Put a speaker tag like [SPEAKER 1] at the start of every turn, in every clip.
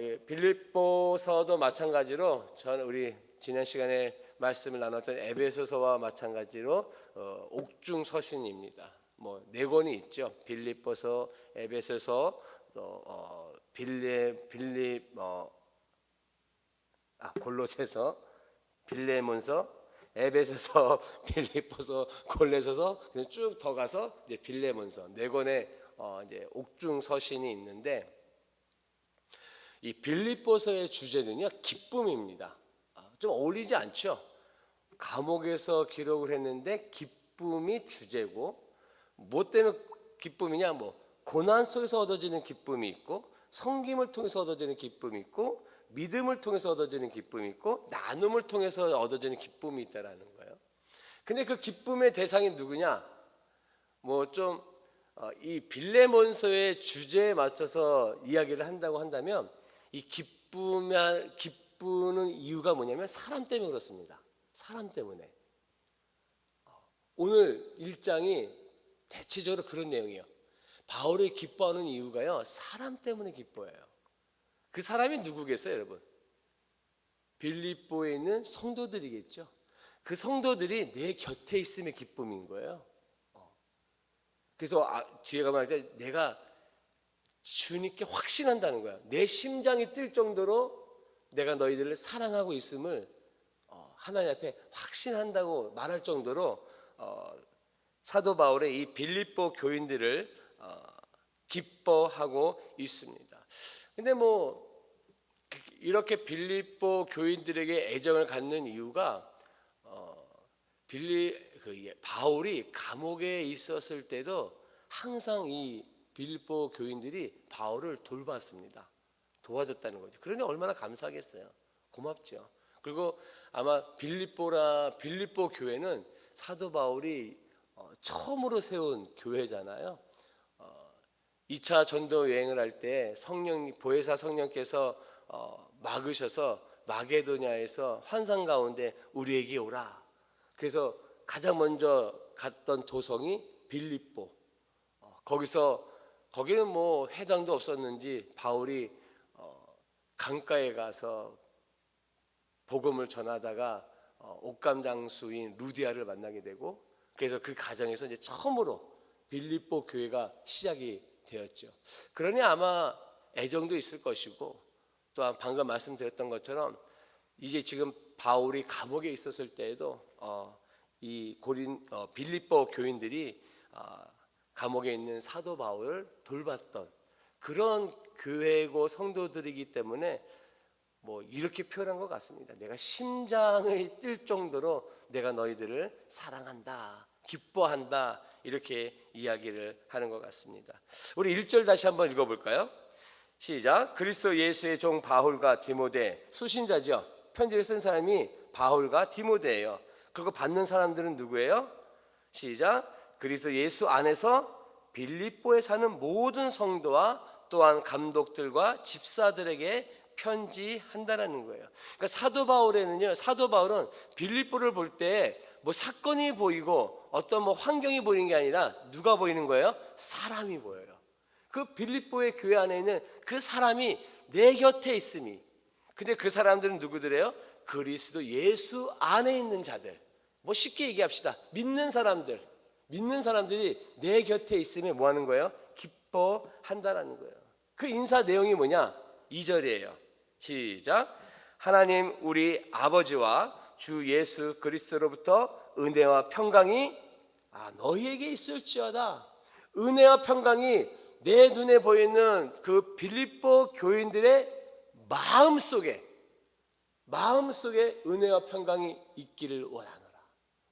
[SPEAKER 1] 예, 빌립보서도 마찬가지로 저는 우리 지난 시간에 말씀을 나눴던 에베소서와 마찬가지로 어, 옥중 서신입니다. 뭐 네 권이 있죠. 빌립보서, 에베소서, 또 어, 빌레 빌립 어, 아 골로새서, 빌레몬서, 에베소서, 빌립보서, 골레서서 그냥 쭉 더 가서 이제 빌레몬서 네 권의 어, 이제 옥중 서신이 있는데 이 빌립보서의 주제는요 기쁨입니다. 아, 좀 어울리지 않죠? 감옥에서 기록을 했는데 기쁨이 주제고 뭐 때문에 기쁨이냐 뭐 고난 속에서 얻어지는 기쁨이 있고 성김을 통해서 얻어지는 기쁨이 있고 믿음을 통해서 얻어지는 기쁨이 있고 나눔을 통해서 얻어지는 기쁨이 있다라는 거예요. 근데 그 기쁨의 대상이 누구냐? 뭐좀 어, 이 빌레몬서의 주제에 맞춰서 이야기를 한다고 한다면 이 기쁨이 기쁘는 이유가 뭐냐면 사람 때문에 그렇습니다. 사람 때문에. 어, 오늘 일장이 대체적으로 그런 내용이에요. 바울이 기뻐하는 이유가요. 사람 때문에 기뻐해요. 그 사람이 누구겠어요, 여러분? 빌립보에 있는 성도들이겠죠. 그 성도들이 내 곁에 있음의 기쁨인 거예요. 어. 그래서 아, 뒤에 가면 내가 주님께 확신한다는 거야. 내 심장이 뛸 정도로 내가 너희들을 사랑하고 있음을 어, 하나님 앞에 확신한다고 말할 정도로 어, 사도 바울의 이 빌립보 교인들을 어, 기뻐하고 있습니다. 근데 뭐 이렇게 빌립보 교인들에게 애정을 갖는 이유가 어, 빌리 그 예, 바울이 감옥에 있었을 때도 항상 이 빌립보 교인들이 바울을 돌봤습니다. 도와줬다는 거죠. 그러니 얼마나 감사하겠어요. 고맙죠. 그리고 아마 빌립보라 빌립보 교회는 사도 바울이 어, 처음으로 세운 교회잖아요. 어, 2차 전도 여행을 할 때 성령 보혜사 성령께서 어, 막으셔서 마게도냐에서 환상 가운데 우리에게 오라. 그래서 가장 먼저 갔던 도성이 빌립보. 어, 거기서 거기는 뭐 회당도 없었는지 바울이 어, 강가에 가서 복음을 전하다가 어, 옥감 장수인 루디아를 만나게 되고 그래서 그 가정에서 이제 처음으로 빌립보 교회가 시작이 되었죠. 그러니 아마 애정도 있을 것이고 또한 방금 말씀드렸던 것처럼 이제 지금 바울이 감옥에 있었을 때에도 어, 이 고린 어, 빌립보 교인들이 어, 감옥에 있는 사도 바울을 돌봤던 그런 교회고 성도들이기 때문에 뭐 이렇게 표현한 것 같습니다. 내가 심장을 뛸 정도로 내가 너희들을 사랑한다, 기뻐한다 이렇게 이야기를 하는 것 같습니다. 우리 1절 다시 한번 읽어볼까요? 시작. 그리스도 예수의 종 바울과 디모데 수신자죠. 편지를 쓴 사람이 바울과 디모데예요. 그거 받는 사람들은 누구예요? 시작. 그리스도 예수 안에서 빌립보에 사는 모든 성도와 또한 감독들과 집사들에게 편지한다라는 거예요. 그러니까 사도 바울에는요. 사도 바울은 빌립보를 볼 때 뭐 사건이 보이고 어떤 뭐 환경이 보이는 게 아니라 누가 보이는 거예요? 사람이 보여요. 그 빌립보의 교회 안에 있는 그 사람이 내 곁에 있음이. 근데 그 사람들은 누구들이에요? 그리스도 예수 안에 있는 자들. 뭐 쉽게 얘기합시다. 믿는 사람들. 믿는 사람들이 내 곁에 있으면 뭐 하는 거예요? 기뻐한다라는 거예요. 그 인사 내용이 뭐냐? 2절이에요. 시작. 하나님 우리 아버지와 주 예수 그리스도로부터 은혜와 평강이 아, 너희에게 있을지어다. 은혜와 평강이 내 눈에 보이는 그 빌립보 교인들의 마음 속에 마음 속에 은혜와 평강이 있기를 원하노라.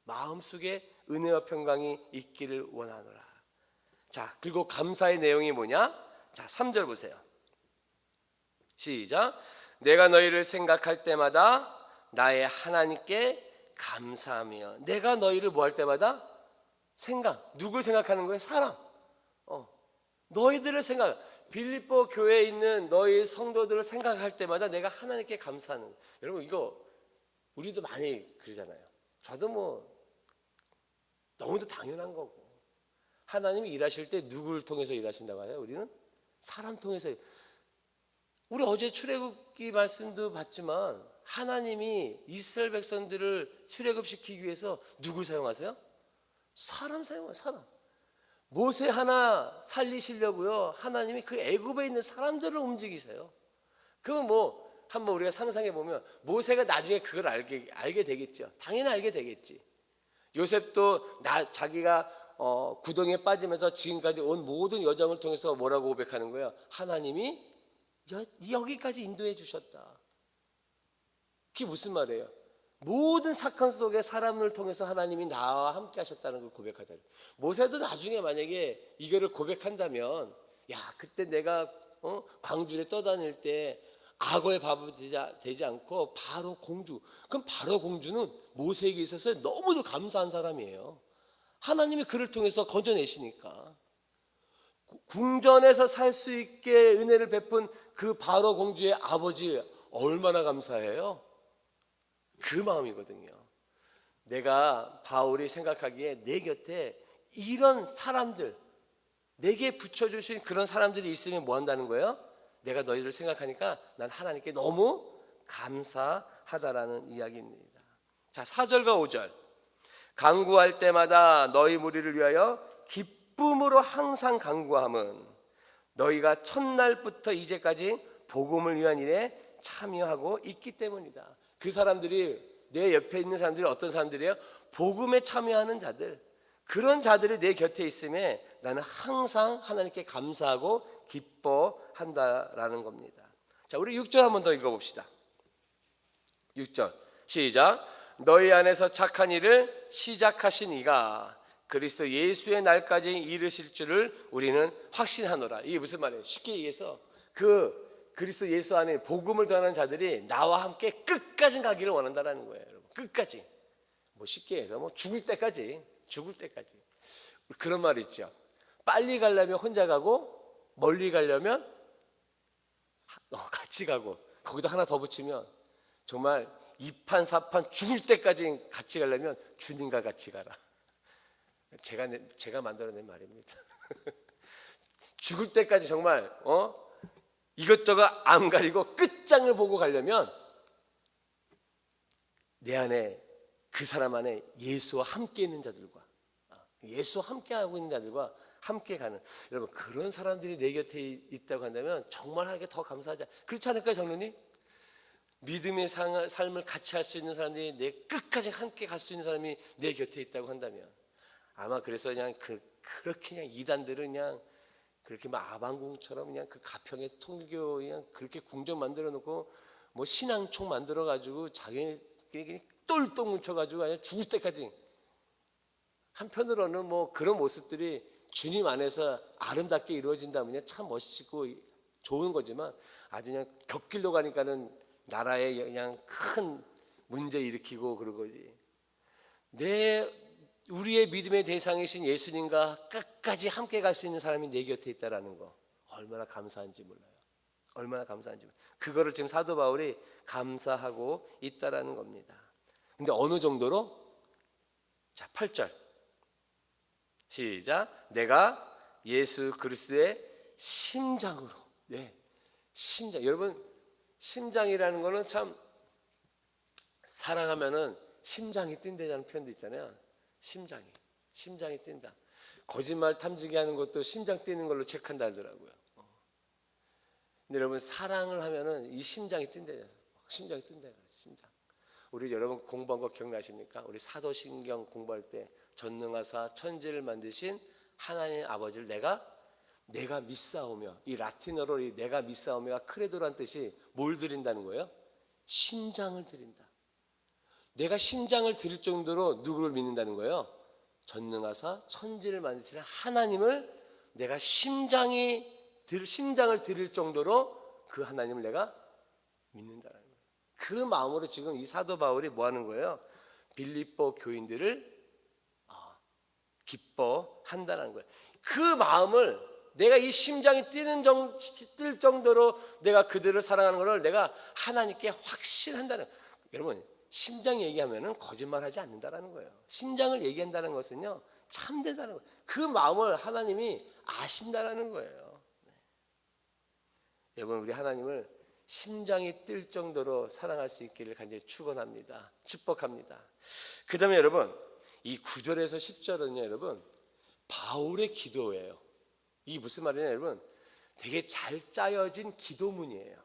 [SPEAKER 1] 마음 속에 은혜와 평강이 있기를 원하노라. 자, 그리고 감사의 내용이 뭐냐? 자, 3절 보세요. 시작. 내가 너희를 생각할 때마다 나의 하나님께 감사하며 내가 너희를 뭐 할 때마다 생각 누굴 생각하는 거예요? 사람. 어. 너희들을 생각 빌립보 교회에 있는 너희 성도들을 생각할 때마다 내가 하나님께 감사하는. 여러분 이거 우리도 많이 그러잖아요. 저도 뭐 너무도 당연한 거고 하나님이 일하실 때 누구를 통해서 일하신다고 해요? 우리는 사람 통해서 우리 어제 출애굽기 말씀도 봤지만 하나님이 이스라엘 백성들을 출애굽시키기 위해서 누굴 사용하세요? 사람 사용해요. 사람. 모세 하나 살리시려고요. 하나님이 그 애굽에 있는 사람들을 움직이세요. 그건 뭐 한번 우리가 상상해 보면 모세가 나중에 그걸 알게 알게 되겠죠. 당연히 알게 되겠지. 요셉도 나 자기가 어, 구덩이에 빠지면서 지금까지 온 모든 여정을 통해서 뭐라고 고백하는 거예요? 하나님이 여, 여기까지 인도해 주셨다. 그게 무슨 말이에요? 모든 사건 속에 사람을 통해서 하나님이 나와 함께 하셨다는 걸 고백하자. 모세도 나중에 만약에 이거를 고백한다면, 야, 그때 내가 어? 광주에 떠다닐 때 악어의 밥이 되지, 않고 바로 공주. 그럼 바로 공주는 모세에게 있어서 너무도 감사한 사람이에요. 하나님이 그를 통해서 건져내시니까. 궁전에서 살 수 있게 은혜를 베푼 그 바로 공주의 아버지 얼마나 감사해요? 그 마음이거든요. 내가 바울이 생각하기에 내 곁에 이런 사람들, 내게 붙여주신 그런 사람들이 있으면 뭐 한다는 거예요? 내가 너희를 생각하니까 난 하나님께 너무 감사하다라는 이야기입니다. 자, 4절과 5절. 강구할 때마다 너희 무리를 위하여 기쁨으로 항상 강구함은 너희가 첫날부터 이제까지 복음을 위한 일에 참여하고 있기 때문이다. 그 사람들이 내 옆에 있는 사람들이 어떤 사람들이에요? 복음에 참여하는 자들. 그런 자들이 내 곁에 있음에 나는 항상 하나님께 감사하고 기뻐한다라는 겁니다. 자, 우리 6절 한번 더 읽어 봅시다. 6절. 시작. 너희 안에서 착한 일을 시작하신 이가 그리스도 예수의 날까지 이르실 줄을 우리는 확신하노라. 이게 무슨 말이에요? 쉽게 얘기해서 그 그리스도 예수 안에 복음을 전하는 자들이 나와 함께 끝까지 가기를 원한다라는 거예요, 여러분. 끝까지. 뭐 쉽게 해서 뭐 죽을 때까지, 죽을 때까지. 그런 말이 있죠. 빨리 가려면 혼자 가고 멀리 가려면 어, 같이 가고 거기다 하나 더 붙이면 정말 이판 사판 죽을 때까지 같이 가려면 주님과 같이 가라. 제가 내- 제가 만들어낸 말입니다. 죽을 때까지 정말 어 이것저것 안 가리고 끝장을 보고 가려면 내 안에 그 사람 안에 예수와 함께 있는 자들과 아, 예수와 함께 하고 있는 자들과 함께 가는 여러분 그런 사람들이 내 곁에 있다고 한다면 정말 하나님께 더 감사하자. 그렇지 않을까요, 정론님? 믿음의 상- 삶을 같이 할 수 있는 사람들이 내 끝까지 함께 갈 수 있는 사람이 내 곁에 있다고 한다면 아마 그래서 그냥 그, 그렇게 그냥 이단들은 그냥 그렇게 막 아방궁처럼 그냥 그 가평의 통교 그냥 그렇게 궁정 만들어 놓고 뭐 신앙총 만들어 가지고 자기네끼리 똘똘 뭉쳐 가지고 그냥 죽을 때까지 한편으로는 뭐 그런 모습들이 주님 안에서 아름답게 이루어진다면 참 멋있고 좋은 거지만 아주 그냥 격길로 가니까는 나라에 그냥 큰 문제 일으키고 그러고지. 내 우리의 믿음의 대상이신 예수님과 끝까지 함께 갈 수 있는 사람이 내 곁에 있다라는 거 얼마나 감사한지 몰라요. 얼마나 감사한지 몰라요. 그거를 지금 사도 바울이 감사하고 있다라는 겁니다. 근데 어느 정도로? 자, 8절. 시작. 내가 예수 그리스도의 심장으로. 네. 심장. 여러분 심장이라는 거는 참 사랑하면은 심장이 뛴다는 표현도 있잖아요. 심장이. 심장이 뛴다. 거짓말 탐지기 하는 것도 심장 뛰는 걸로 체크한다 하더라고요. 어. 근데 여러분 사랑을 하면은 이 심장이 뛴다. 심장이 뛴다. 심장. 우리 여러분 공부한 거 기억나십니까? 우리 사도신경 공부할 때 전능하사 천지를 만드신 하나님 아버지를 내가 내가 믿사오며 이 라틴어로 이 내가 믿사오며가 크레도란 뜻이 뭘 드린다는 거예요? 심장을 드린다. 내가 심장을 드릴 정도로 누구를 믿는다는 거예요? 전능하사 천지를 만드시는 하나님을 내가 심장이 들 심장을 드릴 정도로 그 하나님을 내가 믿는다는 거예요. 그 마음으로 지금 이 사도 바울이 뭐 하는 거예요? 빌립보 교인들을 아, 기뻐한다는 거예요. 그 마음을 내가 이 심장이 뛰는 정, 뛸 정도로 내가 그들을 사랑하는 것을 내가 하나님께 확신한다는 거예요. 여러분 심장 얘기하면은 거짓말하지 않는다라는 거예요. 심장을 얘기한다는 것은요 참되다는 거예요. 그 마음을 하나님이 아신다라는 거예요. 네. 여러분 우리 하나님을 심장이 뛸 정도로 사랑할 수 있기를 간절히 축원합니다. 축복합니다. 그다음에 여러분 이 9절에서 10절은요, 여러분 바울의 기도예요. 이게 무슨 말이냐, 여러분? 되게 잘 짜여진 기도문이에요.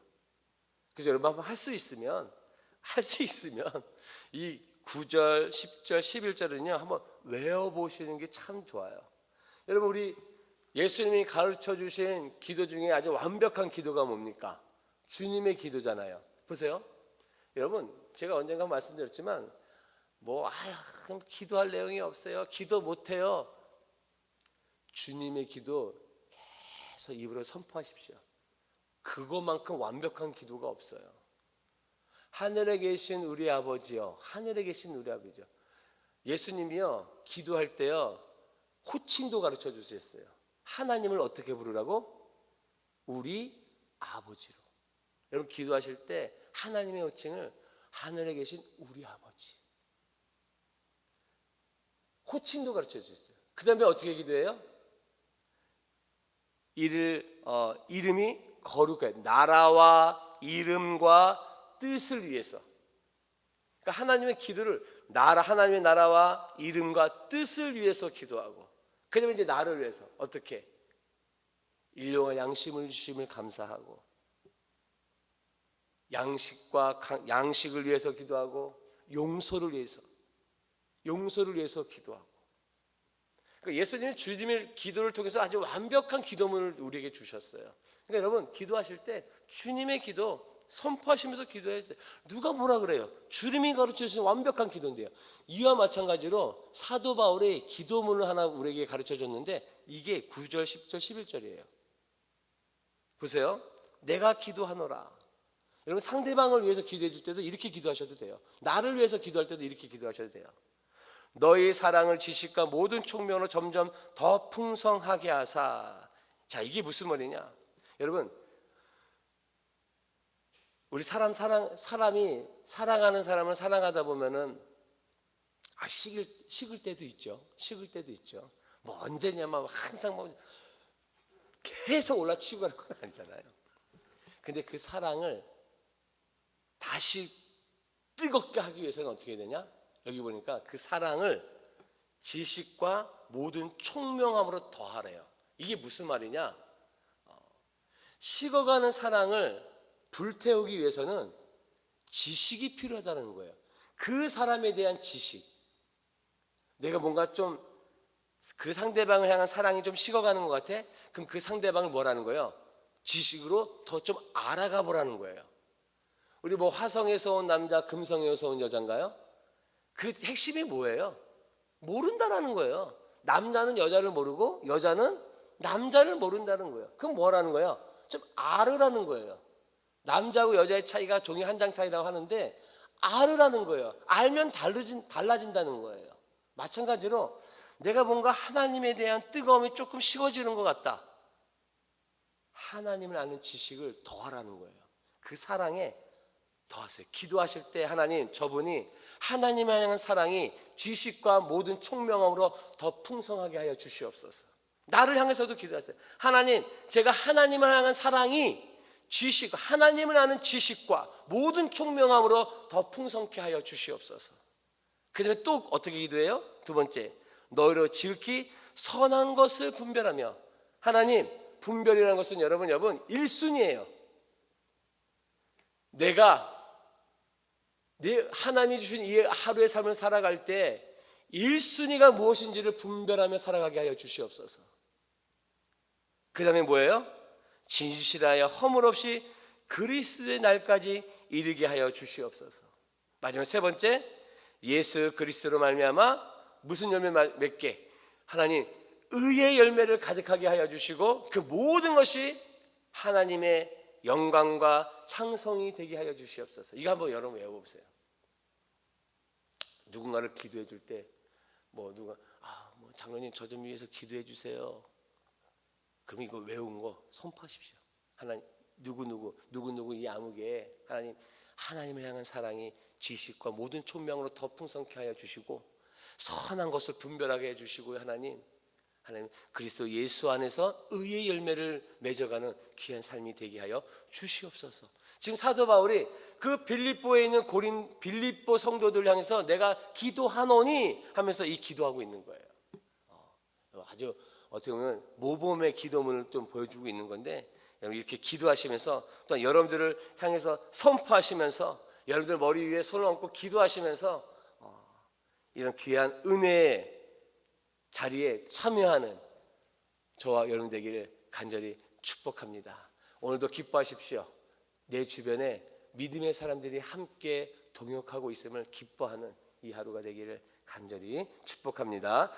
[SPEAKER 1] 그래서 여러분 한번 할 수 있으면 할 수 있으면 이 9절, 10절, 11절은요 한번 외워 보시는 게 참 좋아요. 여러분 우리 예수님이 가르쳐 주신 기도 중에 아주 완벽한 기도가 뭡니까? 주님의 기도잖아요. 보세요. 여러분 제가 언젠가 말씀드렸지만 뭐 아야 기도할 내용이 없어요. 기도 못 해요. 주님의 기도 계속 입으로 선포하십시오. 그것만큼 완벽한 기도가 없어요. 하늘에 계신 우리 아버지요. 하늘에 계신 우리 아버지요. 예수님이요. 기도할 때요. 호칭도 가르쳐 주셨어요. 하나님을 어떻게 부르라고? 우리 아버지로. 여러분 기도하실 때 하나님의 호칭을 하늘에 계신 우리 아버지. 호칭도 가르쳐 주셨어요. 그 다음에 어떻게 기도해요? 이를 어, 이름이 거룩해 나라와 이름과 뜻을 위해서. 그러니까 하나님의 기도를 나라 하나님의 나라와 이름과 뜻을 위해서 기도하고 그다음에 이제 나를 위해서 어떻게 일용할 양심을 주심을 감사하고 양식과 강- 양식을 위해서 기도하고 용서를 위해서 용서를 위해서 기도하고 그러니까 예수님이 주님의 기도를 통해서 아주 완벽한 기도문을 우리에게 주셨어요. 그러니까 여러분 기도하실 때 주님의 기도 선포하시면서 기도해야 돼. 누가 뭐라 그래요? 주님이 가르쳐 주신 완벽한 기도인데요. 이와 마찬가지로 사도 바울이 기도문을 하나 우리에게 가르쳐 줬는데 이게 9절, 10절, 11절이에요. 보세요. 내가 기도하노라. 여러분 상대방을 위해서 기도해 줄 때도 이렇게 기도하셔도 돼요. 나를 위해서 기도할 때도 이렇게 기도하셔도 돼요. 너희 사랑을 지식과 모든 총명으로 점점 더 풍성하게 하사. 자, 이게 무슨 말이냐? 여러분, 우리 사람 사랑 사람이 사랑하는 사람을 사랑하다 보면은 아 식을 식을 때도 있죠. 식을 때도 있죠. 뭐 언제냐면 항상 뭐 계속 올라치고 가는 건 아니잖아요. 근데 그 사랑을 다시 뜨겁게 하기 위해서는 어떻게 해야 되냐? 여기 보니까 그 사랑을 지식과 모든 총명함으로 더하래요. 이게 무슨 말이냐? 어, 식어가는 사랑을 불태우기 위해서는 지식이 필요하다는 거예요. 그 사람에 대한 지식. 내가 뭔가 좀 그 상대방을 향한 사랑이 좀 식어가는 것 같아? 그럼 그 상대방을 뭐라는 거예요? 지식으로 더 좀 알아가 보라는 거예요. 우리 뭐 화성에서 온 남자, 금성에서 온 여잔가요? 그 핵심이 뭐예요? 모른다라는 거예요. 남자는 여자를 모르고 여자는 남자를 모른다는 거예요. 그럼 뭐라는 거예요? 좀 알으라는 거예요. 남자하고 여자의 차이가 종이 한 장 차이라고 하는데 알으라는 거예요. 알면 달라진, 달라진다는 거예요. 마찬가지로 내가 뭔가 하나님에 대한 뜨거움이 조금 식어지는 것 같다. 하나님을 아는 지식을 더하라는 거예요. 그 사랑에 더하세요. 기도하실 때 하나님 저분이 하나님을 향한 사랑이 지식과 모든 총명함으로 더 풍성하게 하여 주시옵소서. 나를 향해서도 기도하세요. 하나님, 제가 하나님을 향한 사랑이 지식, 하나님을 아는 지식과 모든 총명함으로 더 풍성케 하여 주시옵소서. 그 다음에 또 어떻게 기도해요? 두 번째, 너희로 지극히 선한 것을 분별하며 하나님, 분별이라는 것은 여러분, 여러분, 1순위예요. 내가 내 하나님이 주신 이 하루의 삶을 살아갈 때 1순위가 무엇인지를 분별하며 살아가게 하여 주시옵소서. 그 다음에 뭐예요? 진실하여 허물 없이 그리스도의 날까지 이르게 하여 주시옵소서. 마지막 세 번째, 예수 그리스도로 말미암아 무슨 열매 맺게? 하나님 의의 열매를 가득하게 하여 주시고 그 모든 것이 하나님의 영광과 창성이 되게 하여 주시옵소서. 이거 한번 여러분 외워보세요. 누군가를 기도해 줄 때 뭐 누가 아 뭐 장로님 저 좀 위해서 기도해 주세요. 그럼 이거 외운 거 선포하십시오. 하나님 누구 누구 누구 누구 이 암흑에 하나님 하나님을 향한 사랑이 지식과 모든 총명으로 더 풍성케 하여 주시고 선한 것을 분별하게 해 주시고 하나님 하나님 그리스도 예수 안에서 의의 열매를 맺어가는 귀한 삶이 되게 하여 주시옵소서. 지금 사도 바울이 그 빌립보에 있는 고린 빌립보 성도들 향해서 내가 기도하노니 하면서 이 기도하고 있는 거예요. 어, 아주 어떻게 보면 모범의 기도문을 좀 보여주고 있는 건데 여러분 이렇게 기도하시면서 또한 여러분들을 향해서 선포하시면서 여러분들 머리 위에 손을 얹고 기도하시면서 어, 이런 귀한 은혜의 자리에 참여하는 저와 여러분 되기를 간절히 축복합니다. 오늘도 기뻐하십시오. 내 주변에 믿음의 사람들이 함께 동역하고 있음을 기뻐하는 이 하루가 되기를 간절히 축복합니다.